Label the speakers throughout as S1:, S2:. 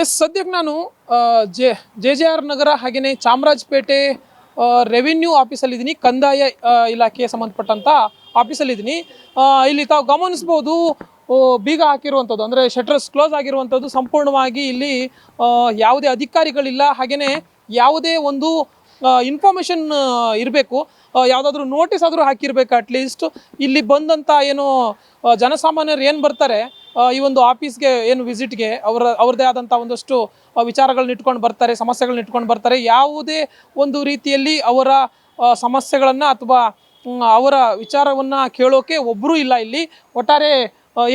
S1: S, ಸದ್ಯಕ್ಕೆ ನಾನು J J J R Nagar ಹಾಗೆಯೇ ಚಾಮರಾಜಪೇಟೆ ರೆವಿನ್ಯೂ ಆಫೀಸಲ್ಲಿದ್ದೀನಿ ಕಂದಾಯ ಇಲಾಖೆಗೆ ಸಂಬಂಧಪಟ್ಟಂಥ ಆಫೀಸಲ್ಲಿದ್ದೀನಿ ಇಲ್ಲಿ ತಾವು ಗಮನಿಸ್ಬೋದು ಬೀಗ ಹಾಕಿರುವಂಥದ್ದು ಅಂದರೆ ಶಟರ್ಸ್ ಕ್ಲೋಸ್ ಆಗಿರುವಂಥದ್ದು ಸಂಪೂರ್ಣವಾಗಿ ಇಲ್ಲಿ ಯಾವುದೇ ಅಧಿಕಾರಿಗಳಿಲ್ಲ. ಹಾಗೆಯೇ ಯಾವುದೇ ಒಂದು ಇನ್ಫಾರ್ಮೇಷನ್ ಇರಬೇಕು. ಯಾವುದಾದ್ರೂ ನೋಟಿಸ್ ಆದರೂ ಹಾಕಿರ್ಬೇಕು ಅಟ್ಲೀಸ್ಟ್ ಇಲ್ಲಿ ಬಂದಂಥ ಏನು ಜನಸಾಮಾನ್ಯರು ಏನು ಬರ್ತಾರೆ ಈ ಒಂದು ಆಫೀಸ್ಗೆ ಏನು ವಿಸಿಟ್ಗೆ ಅವರ ಅವ್ರದ್ದೇ ಆದಂಥ ಒಂದಷ್ಟು ವಿಚಾರಗಳನ್ನ ಇಟ್ಕೊಂಡು ಬರ್ತಾರೆ, ಸಮಸ್ಯೆಗಳನ್ನ ಇಟ್ಕೊಂಡು ಬರ್ತಾರೆ. ಯಾವುದೇ ಒಂದು ರೀತಿಯಲ್ಲಿ ಅವರ ಸಮಸ್ಯೆಗಳನ್ನು ಅಥವಾ ಅವರ ವಿಚಾರವನ್ನು ಕೇಳೋಕೆ ಒಬ್ಬರೂ ಇಲ್ಲ ಇಲ್ಲಿ. ಒಟ್ಟಾರೆ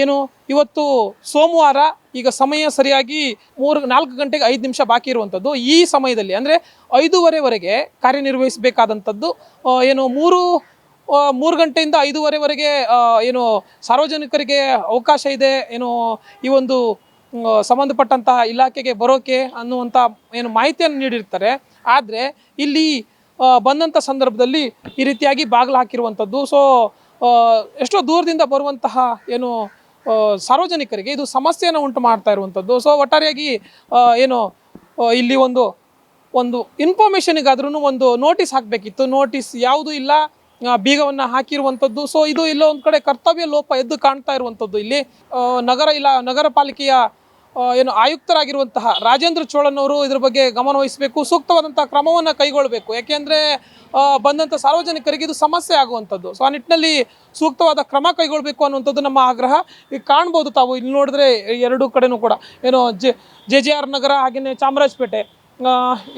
S1: ಏನು, ಇವತ್ತು ಸೋಮವಾರ ಈಗ ಸಮಯ ಸರಿಯಾಗಿ ಮೂರು, ನಾಲ್ಕು ಗಂಟೆಗೆ ಐದು ನಿಮಿಷ ಬಾಕಿ ಇರುವಂಥದ್ದು. ಈ ಸಮಯದಲ್ಲಿ, ಅಂದರೆ ಐದೂವರೆವರೆಗೆ ಕಾರ್ಯನಿರ್ವಹಿಸಬೇಕಾದಂಥದ್ದು ಏನು, ಮೂರು ಮೂರು ಗಂಟೆಯಿಂದ ಐದೂವರೆವರೆಗೆ ಏನು ಸಾರ್ವಜನಿಕರಿಗೆ ಅವಕಾಶ ಇದೆ, ಏನು ಈ ಒಂದು ಸಂಬಂಧಪಟ್ಟಂತಹ ಇಲಾಖೆಗೆ ಬರೋಕೆ ಅನ್ನುವಂಥ ಏನು ಮಾಹಿತಿಯನ್ನು ನೀಡಿರ್ತಾರೆ. ಆದರೆ ಇಲ್ಲಿ ಬಂದಂಥ ಸಂದರ್ಭದಲ್ಲಿ ಈ ರೀತಿಯಾಗಿ ಬಾಗಿಲು ಹಾಕಿರುವಂಥದ್ದು. ಸೊ ಎಷ್ಟೋ ದೂರದಿಂದ ಬರುವಂತಹ ಏನು ಸಾರ್ವಜನಿಕರಿಗೆ ಇದು ಸಮಸ್ಯೆಯನ್ನು ಉಂಟು ಮಾಡ್ತಾ ಇರುವಂಥದ್ದು. ಸೊ ಒಟ್ಟಾರೆಯಾಗಿ ಏನು ಇಲ್ಲಿ ಒಂದು ಒಂದು ಇನ್ಫಾರ್ಮೇಷನಿಗಾದ್ರೂ ಒಂದು ನೋಟಿಸ್ ಹಾಕಬೇಕಿತ್ತು. ನೋಟಿಸ್ ಯಾವುದೂ ಇಲ್ಲ ಬೀಗವನ್ನು ಹಾಕಿರುವಂಥದ್ದು ಸೊ ಇದು ಎಲ್ಲೋ ಒಂದು ಕಡೆ ಕರ್ತವ್ಯ ಲೋಪ ಎದ್ದು ಕಾಣ್ತಾ ಇರುವಂಥದ್ದು ಇಲ್ಲಿ ನಗರ ಇಲ್ಲ ನಗರ ಪಾಲಿಕೆಯ ಏನು ಆಯುಕ್ತರಾಗಿರುವಂತಹ ರಾಜೇಂದ್ರ ಚೋಳನವರು ಇದ್ರ ಬಗ್ಗೆ ಗಮನವಹಿಸಬೇಕು ಸೂಕ್ತವಾದಂತಹ ಕ್ರಮವನ್ನು ಕೈಗೊಳ್ಳಬೇಕು ಯಾಕೆಂದ್ರೆ ಬಂದಂಥ ಸಾರ್ವಜನಿಕರಿಗೆ ಇದು ಸಮಸ್ಯೆ ಆಗುವಂಥದ್ದು ಸೊ ಆ ನಿಟ್ಟಿನಲ್ಲಿ ಸೂಕ್ತವಾದ ಕ್ರಮ ಕೈಗೊಳ್ಳಬೇಕು ಅನ್ನುವಂಥದ್ದು ನಮ್ಮ ಆಗ್ರಹ. ಈಗ ಕಾಣ್ಬೋದು ತಾವು, ಇಲ್ಲಿ ನೋಡಿದ್ರೆ ಎರಡು ಕಡೆನೂ ಕೂಡ. ಏನು, J J J R Nagar ಹಾಗೆಯೇ ಚಾಮರಾಜಪೇಟೆ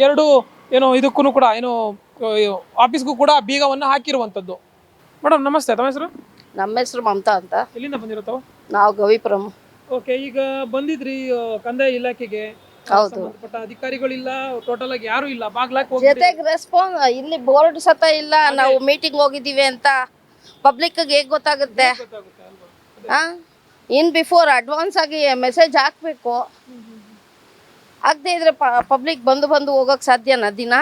S1: ಎರಡು, ಏನೋ ಇದಕ್ಕೂ ಕೂಡ, ಏನು ಆಫೀಸ್ಗೂ ಕೂಡ ಬೀಗವನ್ನು ಹಾಕಿರುವಂಥದ್ದು. ಮೇಡಮ್ ನಮಸ್ತೆ. ತಮ್ಮ ಹೆಸರು?
S2: ನಮ್ಮ ಹೆಸರು ಮಮತಾ ಅಂತ.
S1: ಎಲ್ಲಿಂದ ಬಂದಿರುತ್ತವ
S2: ನಾವು ಗವಿಪುರಂ.
S1: ಓಕೆ ಈಗ ಬಂದಿದ್ರಿ ಕಂದಾಯ ಇಲಾಖೆಗೆ.
S2: ಹೌದು.
S1: ಸಂಬಂಧಪಟ್ಟ ಅಧಿಕಾರಿಗಳಿಲ್ಲ ಟೋಟಲ್ ಆಗಿ ಯಾರು ಇಲ್ಲ ಬಾಗ್ಲಾಕ್
S2: ಜೊತೆಗೆ ರೆಸ್ಪಾನ್ಸ್ ಇಲ್ಲಿ ಬೋರ್ಡ್ ಸತ ಇಲ್ಲ ನಾವು ಮೀಟಿಂಗ್ ಹೋಗಿದ್ದೀವಿ ಅಂತ ಪಬ್ಲಿಕ್ ಹೇಗ್ ಗೊತ್ತಾಗುತ್ತೆ? ಆ? ಇನ್ ಬಿಫೋರ್ ಅಡ್ವಾನ್ಸ್ ಆಗಿ ಮೆಸೇಜ್ ಹಾಕ್ಬೇಕು. ಆಗದೆ ಇದ್ರೆ ಪಬ್ಲಿಕ್ ಬಂದು ಬಂದು ಹೋಗಕ್ ಸಾಧ್ಯನಾ ದಿನ?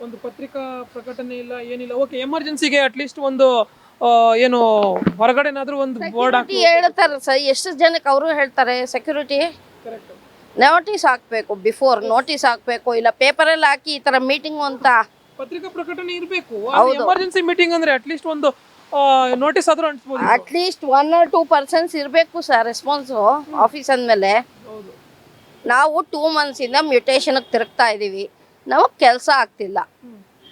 S1: ಒಂದು ಪತ್ರಿಕಾ ಪ್ರಕಟಣೆ ಇಲ್ಲ ಏನಿಲ್ಲ. ಓಕೆ ಎಮರ್ಜೆನ್ಸಿಗೆ ಅಟ್ಲೀಸ್ಟ್ ಒಂದು ಆ, ಏನು ಹೊರಗಡೆನಾದ್ರೂ ಒಂದು ಬೋರ್ಡ್ ಹಾಕಿ
S2: ಹೇಳ್ತಾರೆ ಸರ್. ಎಷ್ಟು ಜನಕ್ಕೆ ಅವರು ಹೇಳ್ತಾರೆ ಸೆಕ್ಯೂರಿಟಿ
S1: ಕರೆಕ್ಟ್
S2: ನೋಟಿಸ್ ಹಾಕ್ಬೇಕು ಬಿಫೋರ್ ನೋಟಿಸ್ ಹಾಕ್ಬೇಕು. ಇಲ್ಲ ಪೇಪರಲ್ಲಿ ಹಾಕಿ ಈ ತರ ಮೀಟಿಂಗ್ ಅಂತ.
S1: ಪತ್ರಿಕಾ ಪ್ರಕಟಣೆ ಇರಬೇಕು. ಎಮರ್ಜೆನ್ಸಿ ಮೀಟಿಂಗ್ ಅಂದ್ರೆ ಅಟ್ಲೀಸ್ಟ್ ಒಂದು ನೋಟಿಸ್ ಆದ್ರೂ ಅಂಟಿಸ್ಬೋದು.
S2: At least one or two persons ಇರಬೇಕು ಸರ್ ರೆಸ್ಪಾನ್ಸು ಆಫೀಸ್ ಅಂದಮೇಲೆ.
S1: ಹೌದು.
S2: ನಾವು ಟೂ ಮಂತ್ಸಿಂದ ಮ್ಯೂಟೇಷನ್ಗೆ ತಿರುಗ್ತಾ ಇದ್ದೀವಿ ನಮಗೆ ಕೆಲಸ ಆಗ್ತಿಲ್ಲ.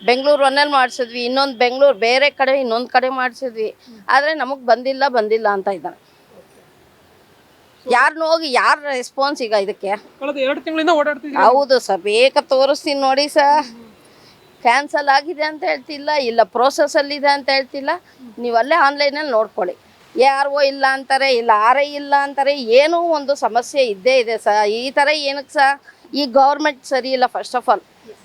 S2: ಬೆಂಗಳೂರು ಒಂದಲ್ಲಿ ಮಾಡಿಸಿದ್ವಿ ಇನ್ನೊಂದು ಬೆಂಗಳೂರು ಬೇರೆ ಕಡೆ ಇನ್ನೊಂದು ಕಡೆ ಮಾಡಿಸಿದ್ವಿ. ಆದರೆ ನಮಗೆ ಬಂದಿಲ್ಲ ಬಂದಿಲ್ಲ ಅಂತ ಇದ್ದಾನೆ ಯಾರು ಹೋಗಿ ಯಾರ ರೆಸ್ಪಾನ್ಸ್ ಈಗ ಇದಕ್ಕೆ?
S1: ಕಳೆದ ಎರಡು ತಿಂಗಳಿಂದ ಓಡಾಡ್ತಿದ್ದೀವಿ
S2: ಹೌದು ಸರ್ ಬೇಗ ತೋರಿಸ್ತೀನಿ ನೋಡಿ ಸರ್. ಕ್ಯಾನ್ಸಲ್ ಆಗಿದೆ ಅಂತ ಹೇಳ್ತಿಲ್ಲ ಇಲ್ಲ ಪ್ರೋಸೆಸ್ಸಲ್ಲಿದೆ ಅಂತ ಹೇಳ್ತಿಲ್ಲ. ನೀವು ಅಲ್ಲೇ ಆನ್ಲೈನಲ್ಲಿ ನೋಡ್ಕೊಳ್ಳಿ. ಯಾರು ಇಲ್ಲ ಅಂತಾರೆ ಇಲ್ಲ ಆರೇ ಇಲ್ಲ ಅಂತಾರೆ ಏನೋ ಒಂದು ಸಮಸ್ಯೆ ಇದ್ದೇ ಇದೆ ಸರ್. ಈ ಥರ ಏನಕ್ಕೆ ಸರ್? ಈ ಗೌರ್ಮೆಂಟ್ ಸರಿ ಇಲ್ಲ ಫಸ್ಟ್ ಆಫ್ ಆಲ್